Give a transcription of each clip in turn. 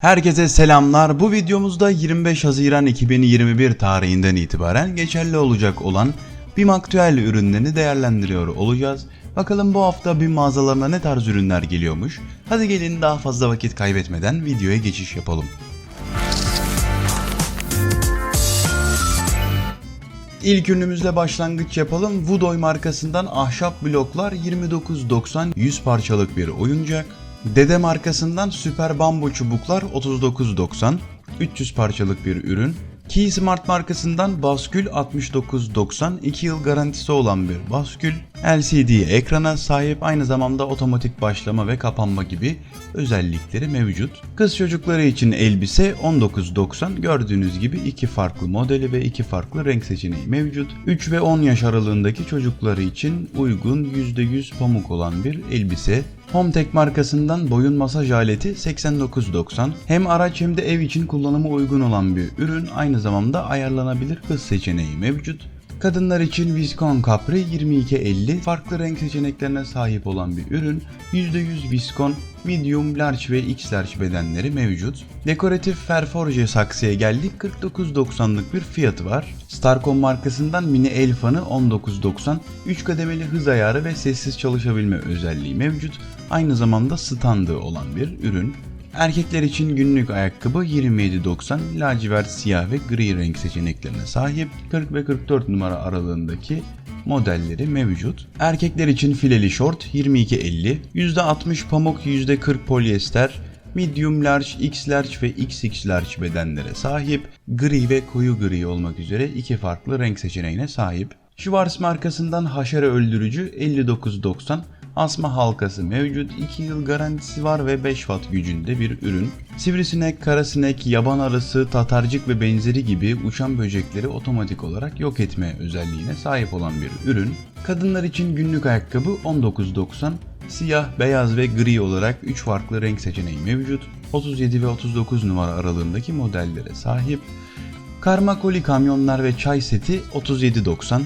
Herkese selamlar. Bu videomuzda 25 Haziran 2021 tarihinden itibaren geçerli olacak olan BİM aktüel ürünlerini değerlendiriyor olacağız. Bakalım bu hafta BİM mağazalarına ne tarz ürünler geliyormuş. Hadi gelin daha fazla vakit kaybetmeden videoya geçiş yapalım. İlk ürünümüzle başlangıç yapalım. Woodoy markasından ahşap bloklar 29.90 100 parçalık bir oyuncak. Dede markasından süper bambu çubuklar 39.90 300 parçalık bir ürün. Key Smart markasından baskül 69.90 2 yıl garantisi olan bir baskül. LCD ekrana sahip aynı zamanda otomatik başlama ve kapanma gibi özellikleri mevcut. Kız çocukları için elbise 19.90 gördüğünüz gibi iki farklı modeli ve iki farklı renk seçeneği mevcut. 3 ve 10 yaş aralığındaki çocukları için uygun %100 pamuk olan bir elbise. Hometek markasından boyun masaj aleti 89.90. Hem araç hem de ev için kullanıma uygun olan bir ürün aynı zamanda ayarlanabilir hız seçeneği mevcut. Kadınlar için Viscon Capri 2250 farklı renk seçeneklerine sahip olan bir ürün. %100 Viscon medium, large ve x large bedenleri mevcut. Dekoratif Ferforje saksıya geldik 49.90'lık bir fiyatı var. Starcom markasından mini el fanı 19.90 3 kademeli hız ayarı ve sessiz çalışabilme özelliği mevcut. Aynı zamanda standı olan bir ürün. Erkekler için günlük ayakkabı 27.90 lacivert siyah ve gri renk seçeneklerine sahip 40 ve 44 numara aralığındaki modelleri mevcut. Erkekler için fileli şort 22.50 %60 pamuk %40 polyester medium large, x large ve xx large bedenlere sahip gri ve koyu gri olmak üzere iki farklı renk seçeneğine sahip. Schwarz markasından haşere öldürücü 59.90 Asma halkası mevcut, 2 yıl garantisi var ve 5 watt gücünde bir ürün. Sivrisinek, karasinek, yaban arısı, tatarcık ve benzeri gibi uçan böcekleri otomatik olarak yok etme özelliğine sahip olan bir ürün. Kadınlar için günlük ayakkabı 19.90, siyah, beyaz ve gri olarak 3 farklı renk seçeneği mevcut. 37 ve 39 numara aralığındaki modellere sahip. Karma koli kamyonlar ve çay seti 37.90,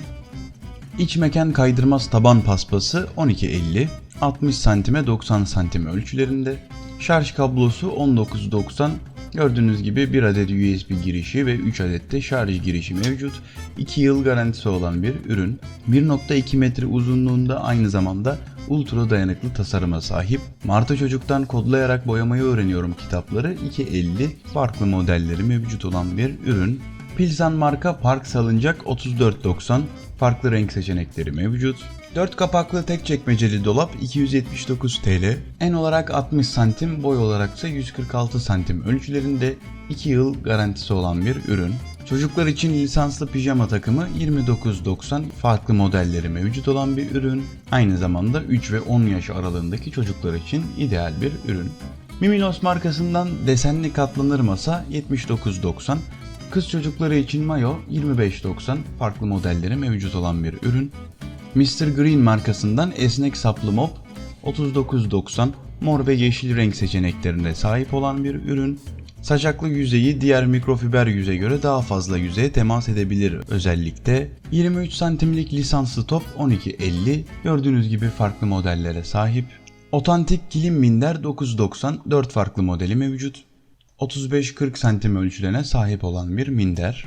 İç mekan kaydırmaz taban paspası 12.50, 60 santime 90 santim ölçülerinde. Şarj kablosu 19.90. Gördüğünüz gibi 1 adet USB girişi ve 3 adet de şarj girişi mevcut. 2 yıl garantisi olan bir ürün. 1.2 metre uzunluğunda aynı zamanda ultra dayanıklı tasarıma sahip. Martı Çocuk'tan kodlayarak boyamayı öğreniyorum kitapları 2.50 farklı modelleri mevcut olan bir ürün. Pilsan marka park salıncak 34.90 farklı renk seçenekleri mevcut. 4 kapaklı tek çekmeceli dolap 279 TL. En olarak 60 santim, boy olarak ise 146 santim ölçülerinde 2 yıl garantisi olan bir ürün. Çocuklar için lisanslı pijama takımı 29.90 farklı modelleri mevcut olan bir ürün. Aynı zamanda 3 ve 10 yaş aralığındaki çocuklar için ideal bir ürün. Mimilos markasından desenli katlanır masa 79.90 Kız çocukları için mayo 25.90 farklı modelleri mevcut olan bir ürün. Mr. Green markasından esnek saplı mop 39.90 mor ve yeşil renk seçeneklerine sahip olan bir ürün. Saçaklı yüzeyi diğer mikrofiber yüze göre daha fazla yüzeye temas edebilir özellikle. 23 santimlik lisanslı top 12.50 gördüğünüz gibi farklı modellere sahip. Otantik kilim minder 9.90 4 farklı modeli mevcut. 35-40 santim ölçülerine sahip olan bir minder.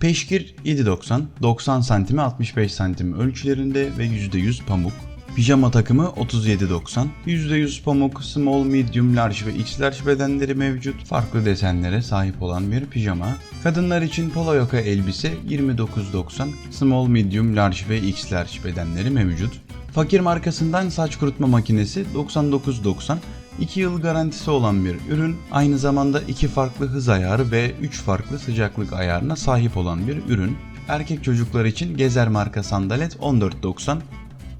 Peşkir 7.90, 90 santime 65 santim ölçülerinde ve %100 pamuk. Pijama takımı 37.90, %100 pamuk, small, medium, large ve x large bedenleri mevcut. Farklı desenlere sahip olan bir pijama. Kadınlar için polo yaka elbise 29.90, small, medium, large ve x large bedenleri mevcut. Fakir markasından saç kurutma makinesi 99.90, 2 yıl garantisi olan bir ürün, aynı zamanda 2 farklı hız ayarı ve 3 farklı sıcaklık ayarına sahip olan bir ürün. Erkek çocuklar için Gezer marka sandalet 14.90,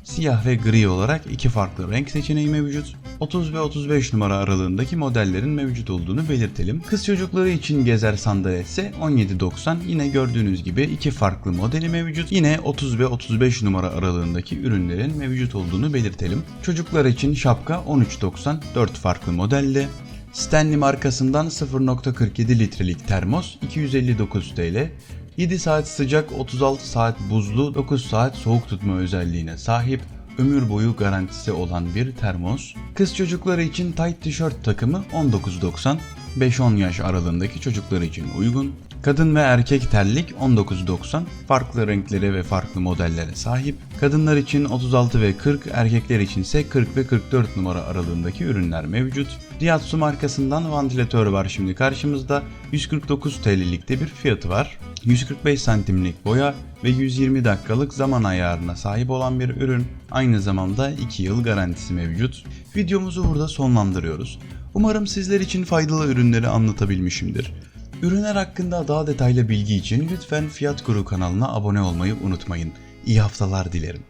siyah ve gri olarak iki farklı renk seçeneği mevcut. 30 ve 35 numara aralığındaki modellerin mevcut olduğunu belirtelim. Kız çocukları için Gezer sandalet ise 17.90 yine gördüğünüz gibi iki farklı modeli mevcut. Yine 30 ve 35 numara aralığındaki ürünlerin mevcut olduğunu belirtelim. Çocuklar için şapka 13.90 4 farklı modelle. Stanley markasından 0.47 litrelik termos 259 TL. 7 saat sıcak, 36 saat buzlu, 9 saat soğuk tutma özelliğine sahip ömür boyu garantisi olan bir termos. Kız çocukları için tight tişört takımı 19.90, 5-10 yaş aralığındaki çocuklar için uygun. Kadın ve erkek terlik 19.90. Farklı renkleri ve farklı modellere sahip. Kadınlar için 36 ve 40, erkekler için ise 40 ve 44 numara aralığındaki ürünler mevcut. Riyadsu markasından vantilatör var şimdi karşımızda. 149 TL'likte bir fiyatı var. 145 santimlik boya ve 120 dakikalık zaman ayarına sahip olan bir ürün. Aynı zamanda 2 yıl garantisi mevcut. Videomuzu burada sonlandırıyoruz. Umarım sizler için faydalı ürünleri anlatabilmişimdir. Ürünler hakkında daha detaylı bilgi için lütfen Fiyat Guru kanalına abone olmayı unutmayın. İyi haftalar dilerim.